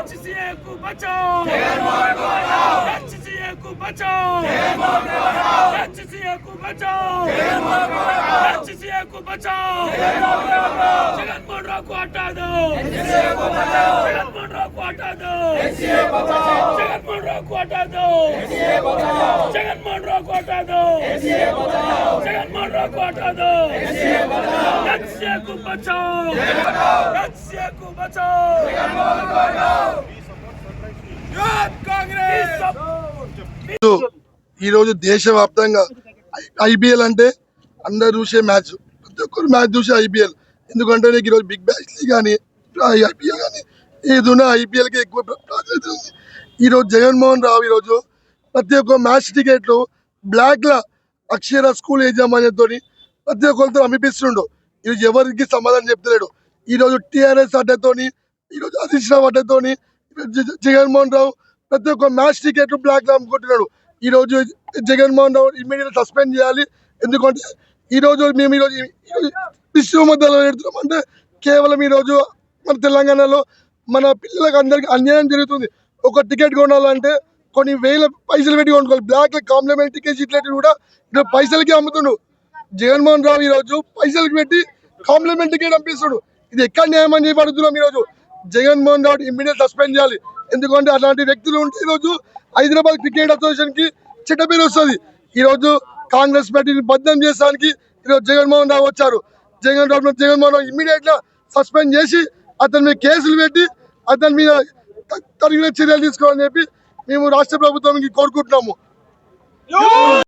HCA को बचाओ HCA को बचाओ HCA को बचाओ HCA को बचाओ जगनमोहन राव को हटा दो जगनमोहन राव को हटा दो जगनमोहन राव को हटा दो जगनमोहन राव को हटा दो जगनमोहन राव को हटा दो HCA को बचाओ HCA को बचाओ कांग्रेस ఈ రోజు దేశవ్యాప్తంగా ఐపీఎల్ అంటే అందరు చూసే మ్యాచ్ ప్రతి ఒక్కరు మ్యాచ్ చూసే ఐపీఎల్ ఎందుకంటే నీకు ఈరోజు బిగ్ బ్యాష్ కానీ ఐపీఎల్ కానీ ఏదున్నా ఐపీఎల్కి ఎక్కువ ప్ర- ప్రాధాన్యత ఉంది ఈరోజు జగన్మోహన్ రావు ఈరోజు ప్రతి ఒక్క మ్యాచ్ టికెట్లు బ్లాక్ల అక్షర స్కూల్ యజమాన్యంతో ప్రతి ఒక్కరితో అమ్మిపిస్తుండు ఈరోజు ఎవరికి సమాధానం చెప్తలేడు. ఈరోజు టీఆర్ఎస్ అడ్డతోని ఈరోజు హరీష్ రావు అడ్డతోని జగన్మోహన్ రావు ప్రతి ఒక్క మ్యాచ్ టికెట్లు బ్లాక్ అమ్ముకుంటున్నాడు ఈ రోజు జగన్మోహన్ రావు ఇమీడియట్ సస్పెండ్ చేయాలి. ఎందుకంటే ఈ రోజు మేము ఈరోజు విశ్వ మధ్యలో పెడుతున్నాం అంటే కేవలం ఈ రోజు మన తెలంగాణలో మన పిల్లలకు అందరికీ అన్యాయం జరుగుతుంది. ఒక టికెట్ కొనాలంటే కొన్ని వేల పైసలు పెట్టి కొనుక్కోవాలి. బ్లాక్ కాంప్లిమెంట్ టికెట్స్ ఇట్లాంటివి కూడా ఇక్కడ పైసలకి అమ్ముతుండు. జగన్మోహన్ రావు ఈ రోజు పెట్టి కాంప్లిమెంట్ పంపిస్తాడు ఇది ఎక్కడ న్యాయం అని చెప్పి అడుగుతున్నాం ఈ రోజు జగన్మోహన్ రావు ఇమ్మీడియట్ సస్పెండ్ చేయాలి. ఎందుకంటే అలాంటి వ్యక్తులు ఉంటే ఈ రోజు హైదరాబాద్ క్రికెట్ అసోసియేషన్కి పేరు వస్తుంది. ఈరోజు కాంగ్రెస్ పార్టీని బద్దం చేసడానికి ఈరోజు జగన్మోహన్ రావు వచ్చారు. జగన్ రావు జగన్మోహన్ రావు ఇమ్మీడియట్ సస్పెండ్ చేసి అతని మీద కేసులు పెట్టి అతని మీద త- తగిన చర్యలు తీసుకోవాలని చెప్పి మేము రాష్ట్ర ప్రభుత్వానికి కోరుకుంటున్నాము.